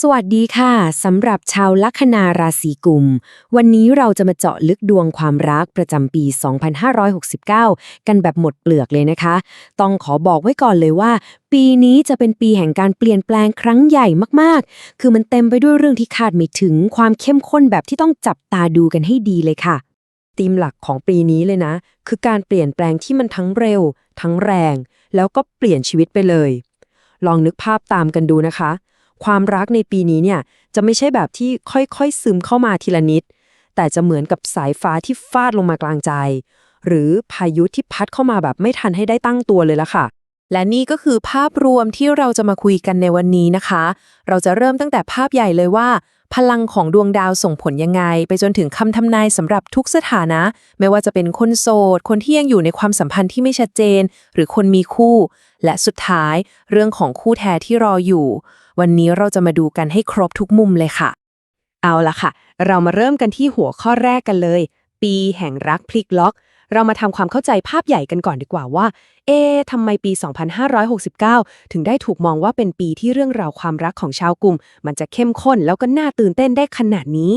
สวัสดีค่ะสำหรับชาวลัคนาราศีกุม วันนี้เราจะมาเจาะลึกดวงความรักประจำปี 2569 กันแบบหมดเปลือกเลยนะคะ ต้องขอบอกไว้ก่อนเลยว่า ปีนี้จะเป็นปีแห่งการเปลี่ยนแปลงครั้งใหญ่มากๆ คือมันเต็มไปด้วยเรื่องที่คาดไม่ถึงความเข้มข้นแบบที่ต้องจับตาดูกันให้ดีเลยค่ะธีมหลักของปีนี้เลยนะ คือการเปลี่ยนแปลงที่มันทั้งเร็ว ทั้งแรง แล้วก็เปลี่ยนชีวิตไปเลย ลองนึกภาพตามกันดูนะคะ ความรักในปีนี้เนี่ยจะไม่ใช่แบบที่ค่อยๆซึมเข้ามาทีละนิด แต่จะเหมือนกับสายฟ้าที่ฟาดลงมากลางใจ หรือพายุที่พัดเข้ามาแบบไม่ทันให้ได้ตั้งตัวเลยละค่ะและนี่ก็คือภาพรวมที่เราจะมาคุยกันในวันนี้นะคะ เราจะเริ่มตั้งแต่ภาพใหญ่เลยว่า พลังของดวงดาวส่งผลยังไง ไปจนถึงคำทำนายสำหรับทุกสถานะ ไม่ว่าจะเป็นคนโสด คนที่ยังอยู่ในความสัมพันธ์ที่ไม่ชัดเจน หรือคนมีคู่ และสุดท้าย เรื่องของคู่แท้ที่รออยู่ วันนี้เราจะมาดูกันให้ครบทุกมุมเลยค่ะ เอาละค่ะ เรามาเริ่มกันที่หัวข้อแรกกันเลย ปีแห่งรักพลิกล็อก เรามาทำความเข้าใจภาพใหญ่กันก่อนดีกว่าว่า เอ๊ะทำไมปี 2569 ถึงได้ถูกมองว่าเป็นปีที่เรื่องราวความรักของชาวกลุ่ม มันจะเข้มข้นแล้วก็น่าตื่นเต้นได้ขนาดนี้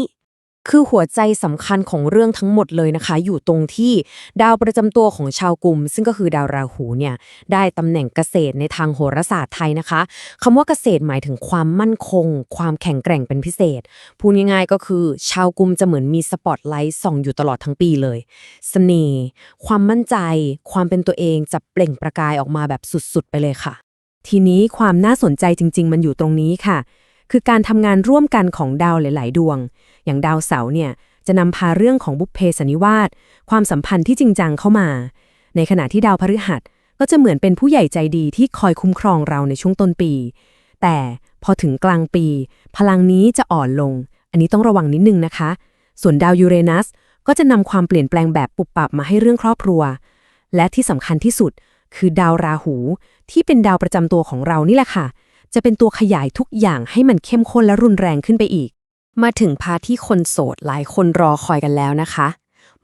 คือหัวใจสำคัญของเรื่องทั้งหมดเลยนะคะ อยู่ตรงที่ดาวประจำตัวของชาวกลุ่ม ซึ่งก็คือดาวราหูเนี่ยได้ตำแหน่งเกษตรในทางโหราศาสตร์ไทยนะคะคำว่าเกษตรหมายถึงความมั่นคง ความแข็งแกร่งเป็นพิเศษ พูดง่ายๆก็คือ ชาวกลุ่มจะเหมือนมีสปอตไลท์ส่องอยู่ตลอดทั้งปีเลยเสน่ห์ความมั่นใจ ความเป็นตัวเองจะเปล่งประกายออกมาแบบสุดๆ ไปเลยค่ะ ทีนี้ความน่าสนใจจริง ๆ มันอยู่ตรงนี้ค่ะ คือการทำงานร่วมกันของดาวหลาย ๆ ดวง อย่างดาวเสาร์เนี่ยจะนำพาเรื่องของบุพเพสนนิวาสความสัมพันธ์ที่จริงจังเข้ามา ในขณะที่ดาวพฤหัสก็จะเหมือนเป็นผู้ใหญ่ใจดีที่คอยคุ้มครองเราในช่วงต้นปี แต่พอถึงกลางปี พลังนี้จะอ่อนลง อันนี้ต้องระวังนิดนึงนะคะ ส่วนดาวยูเรนัสก็จะนำความเปลี่ยนแปลงแบบปุบปับมาให้เรื่องครอบครัว และที่สำคัญที่สุดคือดาวราหู ที่เป็นดาวประจำตัวของเรานี่แหละค่ะ จะเป็นตัวขยายทุกอย่างให้มันเข้มข้นและรุนแรงขึ้นไปอีก มาถึงพาที่คนโสดหลายคนรอคอยกันแล้วนะคะ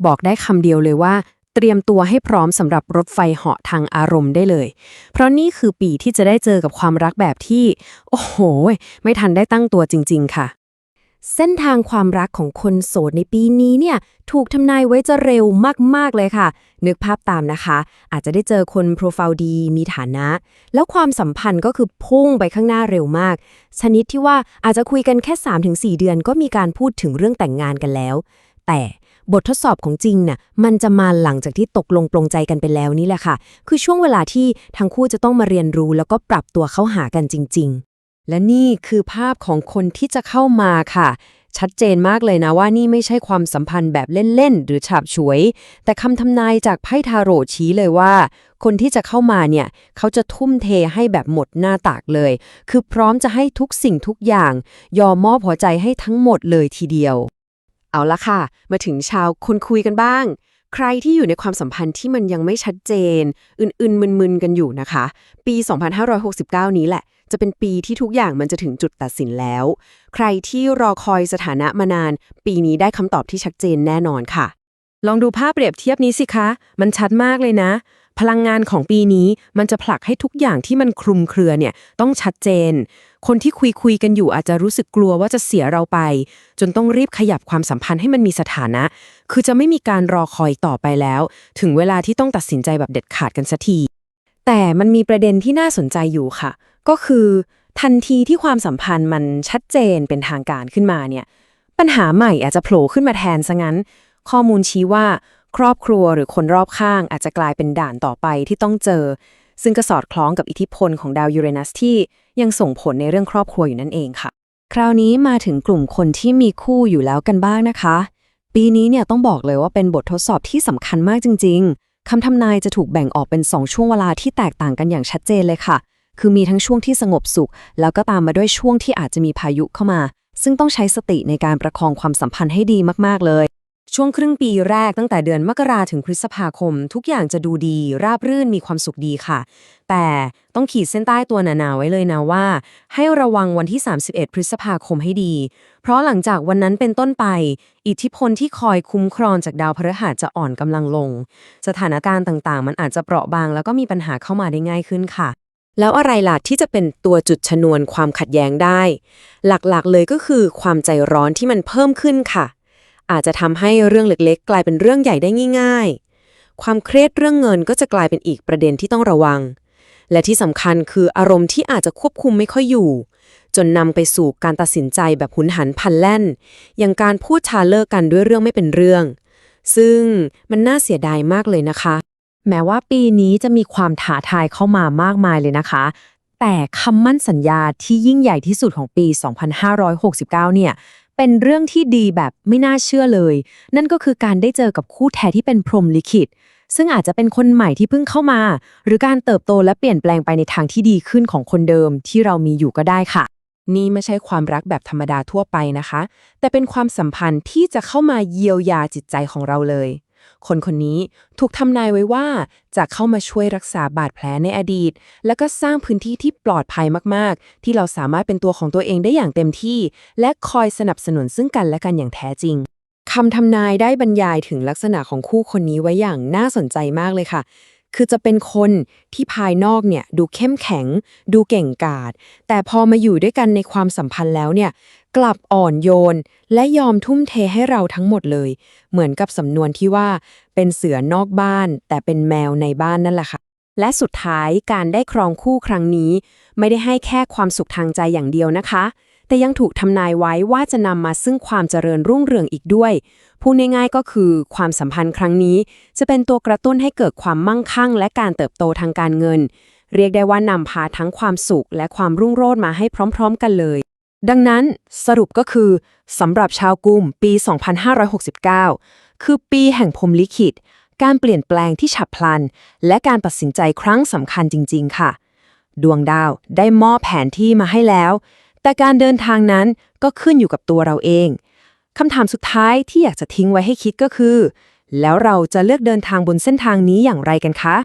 บอกได้คำเดียวเลยว่า เตรียมตัวให้พร้อมสำหรับรถไฟเหาะทางอารมณ์ได้เลย เพราะนี่คือปีที่จะได้เจอกับความรักแบบที่ โอ้โห ไม่ทันได้ตั้งตัวจริง ๆ ค่ะ เส้นทางความรักของคนโสดในปีนี้เนี่ยถูกทำนายไว้จะเร็วมาก ๆ เลยค่ะ นึกภาพตามนะคะ อาจจะได้เจอคนโปรไฟล์ดีมีฐานะ แล้วความสัมพันธ์ก็คือพุ่งไปข้างหน้าเร็วมาก ชนิดที่ว่าอาจจะคุยกันแค่ 3-4 เดือนก็มีการพูดถึงเรื่องแต่งงานกันแล้ว แต่บททดสอบของจริงน่ะมันจะมาหลังจากที่ตกลงปลงใจกันไปแล้วนี่แหละค่ะ คือช่วงเวลาที่ทั้งคู่จะต้องมาเรียนรู้แล้วก็ปรับตัวเข้าหากันจริงๆ และนี่คือภาพของคนที่จะเข้ามาค่ะ ชัดเจนมากเลยนะว่านี่ไม่ใช่ความสัมพันธ์แบบเล่น ๆ หรือฉาบฉวย แต่คำทำนายจากไพ่ทาโร่ชี้เลยว่า คนที่จะเข้ามาเนี่ย เขาจะทุ่มเทให้แบบหมดหน้าตากเลย คือพร้อมจะให้ทุกสิ่งทุกอย่าง ยอมมอบหัวใจให้ทั้งหมดเลยทีเดียว เอาละค่ะ มาถึงชาวคนคุยกันบ้าง ใครที่อยู่ในความสัมพันธ์ที่มันยังไม่ชัดเจน อื่นๆมึนๆกันอยู่นะคะ ปี 2569 นี้แหละ จะเป็นปีที่ทุกอย่างมันจะถึงจุดตัดสินแล้ว ใครที่รอคอยสถานะมานาน ปีนี้ได้คำตอบที่ชัดเจนแน่นอนค่ะ ลองดูภาพเปรียบเทียบนี้สิคะ มันชัดมากเลยนะ พลังงานของปีนี้มันจะผลักให้ทุกอย่างที่มันคลุมเครือเนี่ยต้องชัดเจน คนที่คุยคุยกันอยู่อาจจะรู้สึกกลัวว่าจะเสียเราไป จนต้องรีบขยับความสัมพันธ์ให้มันมีสถานะ คือจะไม่มีการรอคอยต่อไปแล้ว ถึงเวลาที่ต้องตัดสินใจแบบเด็ดขาดกันสักที แต่มันมีประเด็นที่น่าสนใจอยู่ค่ะ ก็คือ ทันทีที่ความสัมพันธ์มันชัดเจนเป็นทางการขึ้นมาเนี่ยปัญหาใหม่อาจจะโผล่ขึ้นมาแทนซะงั้น ข้อมูลชี้ว่า ครอบครัวหรือคนรอบข้างอาจจะกลายเป็นด่านต่อไปที่ต้องเจอ ซึ่งก็สอดคล้องกับอิทธิพลของดาวยูเรนัสที่ยังส่งผลในเรื่องครอบครัวอยู่นั่นเองค่ะ คราวนี้มาถึงกลุ่มคนที่มีคู่อยู่แล้วกันบ้างนะคะ ปีนี้เนี่ยต้องบอกเลยว่าเป็นบททดสอบที่สำคัญมากจริง ๆคำทำนายจะถูกแบ่งออกเป็น 2 ช่วงเวลาที่แตกต่างกันอย่างชัดเจนเลยค่ะ คือมีทั้งช่วงที่สงบสุข แล้วก็ตามมาด้วยช่วงที่อาจจะมีพายุเข้ามา ซึ่งต้องใช้สติในการประคองความสัมพันธ์ให้ดีมากๆเลย ช่วงครึ่งปีแรกตั้งแต่เดือนมกราถึงพฤษภาคม ทุกอย่างจะดูดี ราบรื่นมีความสุขดีค่ะ แต่ต้องขีดเส้นใต้ตัวหนาๆไว้เลยนะว่า ให้ระวังวันที่ 31 พฤษภาคมให้ดี เพราะหลังจากวันนั้นเป็นต้นไป อิทธิพลที่คอยคุ้มครองจากดาวพฤหัสจะอ่อนกำลังลง สถานการณ์ต่างๆ มันอาจจะเปราะบาง แล้วก็มีปัญหาเข้ามาได้ง่ายขึ้นค่ะแล้วอะไรล่ะที่จะเป็นตัวจุดชนวนความขัดแย้งได้ หลักๆเลยก็คือความใจร้อนที่มันเพิ่มขึ้นค่ะ อาจจะทำให้เรื่องเล็กๆ กลายเป็นเรื่องใหญ่ได้ง่าย ๆ ความเครียดเรื่องเงินก็จะกลายเป็นอีกประเด็นที่ต้องระวัง และที่สำคัญคืออารมณ์ที่อาจจะควบคุมไม่ค่อยอยู่ จนนำไปสู่การตัดสินใจแบบหุนหันพลันแล่น อย่างการพูดชาเลิกกันด้วยเรื่องไม่เป็นเรื่อง ซึ่งมันน่าเสียดายมากเลยนะคะ แม้ว่าปีนี้จะมีความท้าทายเข้ามามากมายเลยนะคะแต่คำมั่นสัญญาที่ยิ่งใหญ่ที่สุดของปี 2569 เนี่ย เป็นเรื่องที่ดีแบบไม่น่าเชื่อเลย นั่นก็คือการได้เจอกับคู่แท้ที่เป็นพรหมลิขิต ซึ่งอาจจะเป็นคนใหม่ที่เพิ่งเข้ามา หรือการเติบโตและเปลี่ยนแปลงไปในทางที่ดีขึ้นของคนเดิมที่เรามีอยู่ก็ได้ค่ะ นี่ไม่ใช่ความรักแบบธรรมดาทั่วไปนะคะ แต่เป็นความสัมพันธ์ที่จะเข้ามาเยียวยาจิตใจของเราเลย คนคนนี้ถูกทำนายไว้ว่าจะเข้ามาช่วยรักษาบาดแผลในอดีต และก็สร้างพื้นที่ที่ปลอดภัยมากๆ ที่เราสามารถเป็นตัวของตัวเองได้อย่างเต็มที่ และคอยสนับสนุนซึ่งกันและกันอย่างแท้จริงคำทำนายได้บรรยายถึงลักษณะของคู่คนนี้ไว้อย่างน่าสนใจมากเลยค่ะ คือจะเป็นคนที่ภายนอกเนี่ยดูเข้มแข็ง ดูเก่งกาจแต่พอมาอยู่ด้วยกันในความสัมพันธ์แล้วเนี่ย กลับอ่อนโยน และยอมทุ่มเทให้เราทั้งหมดเลย เหมือนกับสำนวนที่ว่า เป็นเสือนอกบ้าน แต่เป็นแมวในบ้านนั่นแหละค่ะและสุดท้ายการได้ครองคู่ครั้งนี้ ไม่ได้ให้แค่ความสุขทางใจอย่างเดียวนะคะ แต่ยังถูกทำนายไว้ว่าจะนำมาซึ่งความเจริญรุ่งเรืองอีกด้วยพูดง่ายๆก็คือความสัมพันธ์ครั้งนี้ จะเป็นตัวกระตุ้นให้เกิดความมั่งคั่ง และการเติบโตทางการเงิน เรียกได้ว่านำพาทั้งความสุข และความรุ่งโรจน์มาให้พร้อม ๆ กันเลย ดังนั้นสรุปก็คือสำหรับชาวกุมปี 2569 คือปีแห่งพรมลิขิต การเปลี่ยนแปลงที่ฉับพลัน และการตัดสินใจครั้งสำคัญจริง ๆ ค่ะ ดวงดาวได้มอบแผนที่มาให้แล้ว แต่การเดินทางนั้นก็ขึ้นอยู่กับตัวเราเองคำถามสุดท้ายที่อยากจะทิ้งไว้ให้คิดก็คือ แล้วเราจะเลือกเดินทางบนเส้นทางนี้อย่างไรกันคะ